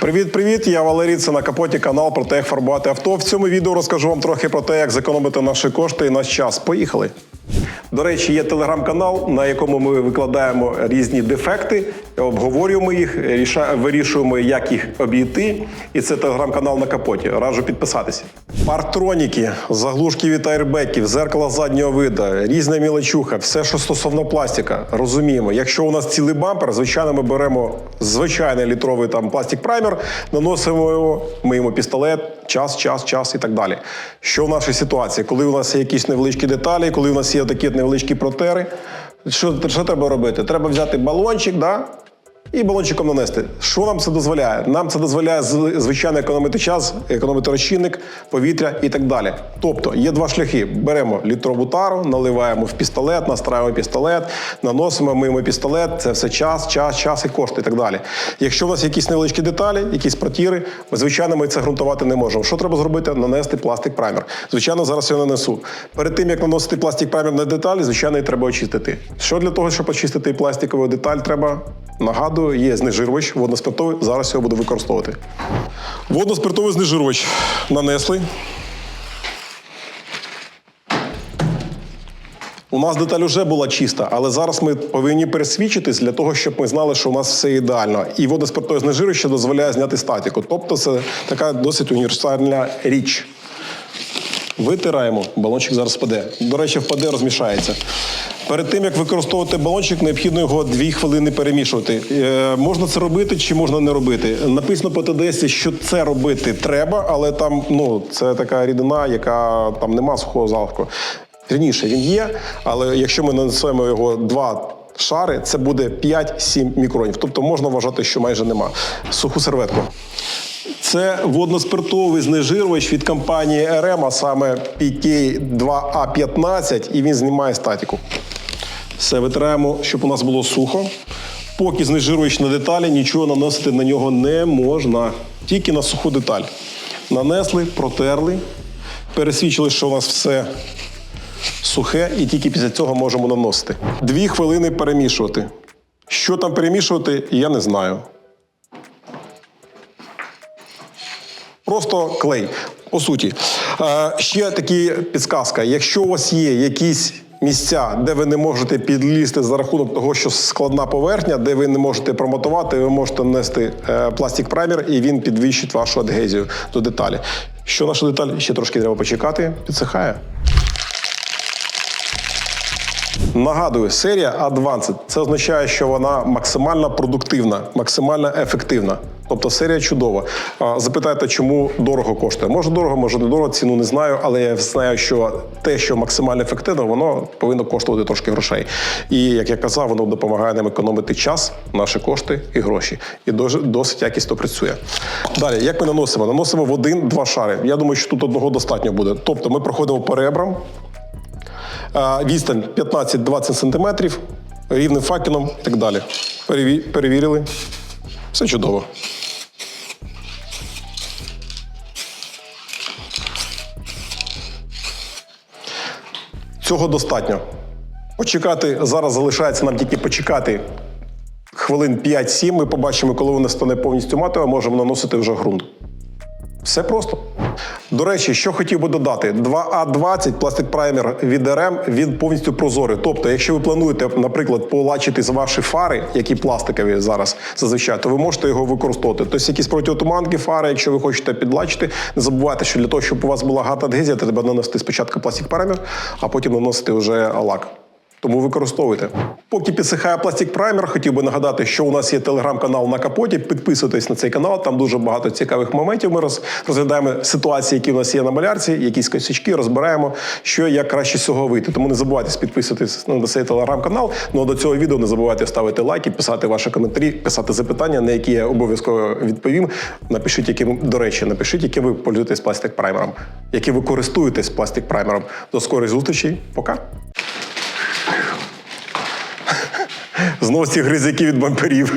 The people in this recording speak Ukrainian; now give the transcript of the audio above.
Привіт-привіт! Я Валерій, це на капоті канал про те, як фарбувати авто. В цьому відео розкажу вам трохи про те, як зекономити наші кошти і наш час. Поїхали! До речі, є телеграм-канал, на якому ми викладаємо різні дефекти, обговорюємо їх, ріша- вирішуємо, як їх обійти. І це телеграм-канал на капоті. Раджу підписатися. Партроніки, заглушки від аербеків, зеркала заднього виду, різна мілочуха, все, що стосовно пластика. Розуміємо, якщо у нас цілий бампер, звичайно, ми беремо звичайний літровий там пластик праймер, наносимо його, миємо пістолет, час, час, час і так далі. Що в нашій ситуації? Коли у нас є якісь невеличкі деталі, коли у нас є такі невеличкі протери, що, що треба робити? Треба взяти балончик, да? І балончиком нанести. Що нам це дозволяє? Нам це дозволяє звичайно економити час, економити розчинник, повітря і так далі. Тобто є два шляхи: беремо літрову тару, наливаємо в пістолет, настраюємо пістолет, наносимо, миємо пістолет. Це все час, час, час і кошти і так далі. Якщо у нас якісь невеличкі деталі, якісь протіри, звичайно, ми це ґрунтувати не можемо. Що треба зробити? Нанести пластик праймер. Звичайно, зараз я нанесу. Перед тим як наносити пластик праймер на деталі, звичайно, треба очистити. Що для того, щоб очистити пластикову деталь, треба Нагадую, є знежирювач водноспиртовий. Зараз його буду використовувати. Водноспиртовий знежирювач нанесли. У нас деталь вже була чиста, але зараз ми повинні пересвідчитись для того, щоб ми знали, що у нас все ідеально. І водоспиртове знежирювач дозволяє зняти статику. Тобто це така досить універсальна річ. Витираємо, балончик зараз впаде. До речі, впаде, розмішається. Перед тим як використовувати балончик, необхідно його дві хвилини перемішувати. Е, можна це робити чи можна не робити? Написано по ТДС, що це робити треба, але там ну це така рідина, яка там нема сухого залишку. Вірніше, він є, але якщо ми нанесемо його два шари, це буде 5-7 мікронів. Тобто можна вважати, що майже нема. Суху серветку. Це водноспиртовий знежирювач від компанії RM, а саме PK2A15, і він знімає статіку. Все, витираємо, щоб у нас було сухо. Поки знежирювач на деталі, нічого наносити на нього не можна. Тільки на суху деталь. Нанесли, протерли, пересвідчили, що у нас все сухе, і тільки після цього можемо наносити. Дві хвилини перемішувати. Що там перемішувати, я не знаю. Просто клей. По суті. Е, ще такі підсказка. Якщо у вас є якісь місця, де ви не можете підлізти за рахунок того, що складна поверхня, де ви не можете промотувати, ви можете нанести е, пластик праймер, і він підвищить вашу адгезію до деталі. Що наша деталь? Ще трошки треба почекати, підсихає. Нагадую, серія Advanced. Це означає, що вона максимально продуктивна, максимально ефективна. Тобто серія чудова. Запитайте, чому дорого коштує? Може дорого, може не дорого, ціну не знаю, але я знаю, що те, що максимально ефективно, воно повинно коштувати трошки грошей. І як я казав, воно допомагає нам економити час, наші кошти і гроші. І досить якісно працює. Далі, як ми наносимо? Наносимо в один-два шари. Я думаю, що тут одного достатньо буде. Тобто ми проходимо по ребрам, відстань 15-20 см, рівним факелом і так далі. Переві- Перевірили. Все чудово. Цього достатньо. Почекати зараз залишається нам тільки почекати хвилин 5-7. Ми побачимо, коли воно стане повністю матове, можемо наносити вже ґрунт. Все просто. До речі, що хотів би додати: 2А20 пластик праймер від РМ він повністю прозорий. Тобто, якщо ви плануєте, наприклад, полачити з ваші фари, які пластикові зараз зазвичай, то ви можете його використовувати. Тобто якісь протиотуманки фари, якщо ви хочете підлачити, не забувайте, що для того, щоб у вас була гата адгезія, треба наносити спочатку пластик праймер, а потім наносити вже лак. Тому використовуйте. Поки підсихає пластик праймер, хотів би нагадати, що у нас є телеграм-канал на капоті. Підписуйтесь на цей канал. Там дуже багато цікавих моментів. Ми роз- розглядаємо ситуації, які у нас є на малярці, якісь косячки, розбираємо, що як краще цього вийти. Тому не забувайте підписуватись на цей телеграм-канал. Ну а до цього відео не забувайте ставити лайки, писати ваші коментарі, писати запитання, на які я обов'язково відповім. Напишіть, яким до речі, напишіть, яким ви пользуєтесь пластик праймером, які ви користуєтесь пластик праймером. До скорої зустрічі. Пока. Знову ці гризяки від бамперів.